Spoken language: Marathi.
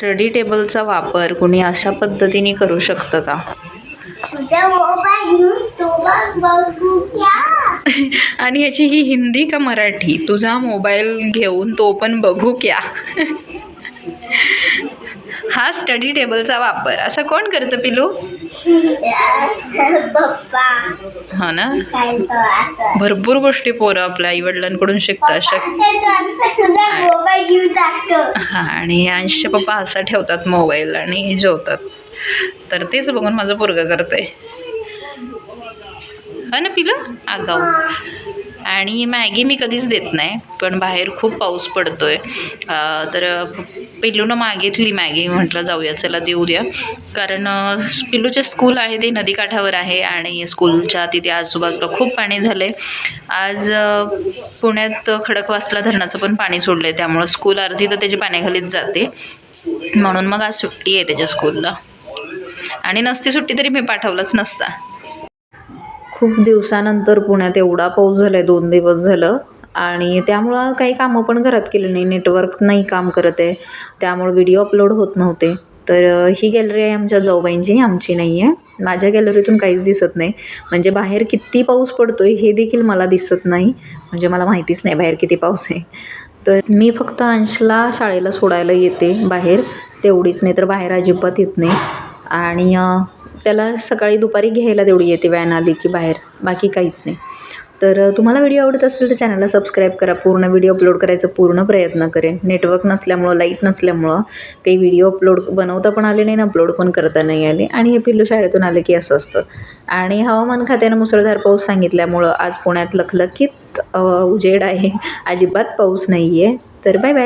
स्टडी टेबलचा वापर कुणी अशा पद्धतीने करू शकतं का? आणि याची ही हिंदी का मराठी? तुझा मोबाईल घेऊन तो पण बघू क्या? हा स्टडी टेबलचा वापर. असं कोण करतं पिलू? हो ना? भरपूर गोष्टी पोरं आपल्या आईवडिलांकडून शिकतात. शक असं तो असं तुझा मोबाईल घेऊन टाकतो हां आणि अंशचे पप्पा असा ठेवतात मोबाईल आणि जेवतात. तर तेच बघून माझं पोरगं करतंय. हा ना पिलं? आगाऊ. आणि मॅगी मी कधीच देत नाही पण बाहेर खूप पाऊस पडतो आहे तर पिल्लूनं मागितली मॅगी म्हटलं जाऊया चला देऊ द्या कारण पिल्लूचे स्कूल आहे ते नदीकाठावर आहे आणि स्कूलच्या तिथे आजूबाजूला खूप पाणी झालं आहे आज पुण्यात खडकवासला धरणाचं पण पाणी सोडलं आहे त्यामुळं स्कूल अर्धी तर त्याची पाण्याखालीच जाते. म्हणून मग आज सुट्टी आहे त्याच्या स्कूलला. आणि नसती सुट्टी तरी मी पाठवलंच नसता. खूप दिवसानंतर पुण्यात एवढा पाऊस झाला आहे दोन दिवस झालं. आणि त्यामुळं काही कामं पण घरात केली नाही नेटवर्क नाही काम करत आहे. त्यामुळं व्हिडिओ अपलोड होत नव्हते. तर ही गॅलरी आहे आमच्या जाऊबाईंची आमची नाही आहे माझ्या गॅलरीतून काहीच दिसत नाही. म्हणजे बाहेर किती पाऊस पडतो आहे हे देखील मला दिसत नाही. म्हणजे मला माहितीच नाही बाहेर किती पाऊस आहे. तर मी फक्त अंशला शाळेला सोडायला येते बाहेर. तेवढीच नाही तर बाहेर अजिबात येत नाही. आणि त्याला सकाळी दुपारी घ्यायला तेवढी येते व्हॅन आली की बाहेर बाकी काहीच नाही. तर तुम्हाला व्हिडिओ आवडत असेल तर चॅनलला सबस्क्राईब करा पूर्ण व्हिडिओ अपलोड करायचा पूर्ण प्रयत्न करेन. नेटवर्क नसल्यामुळं लाइट नसल्यामुळं काही व्हिडिओ अपलोड बनवता पण आले नाही ना अपलोड पण करता नाही आले. आणि हे पिल्लू शाळेतून आलं की असं असतं. आणि हवामान खात्यानं मुसळधार पाऊस सांगितल्यामुळं आज पुण्यात लखलखीत उजेड आहे. अजिबात पाऊस नाही आहे तर बाय बाय.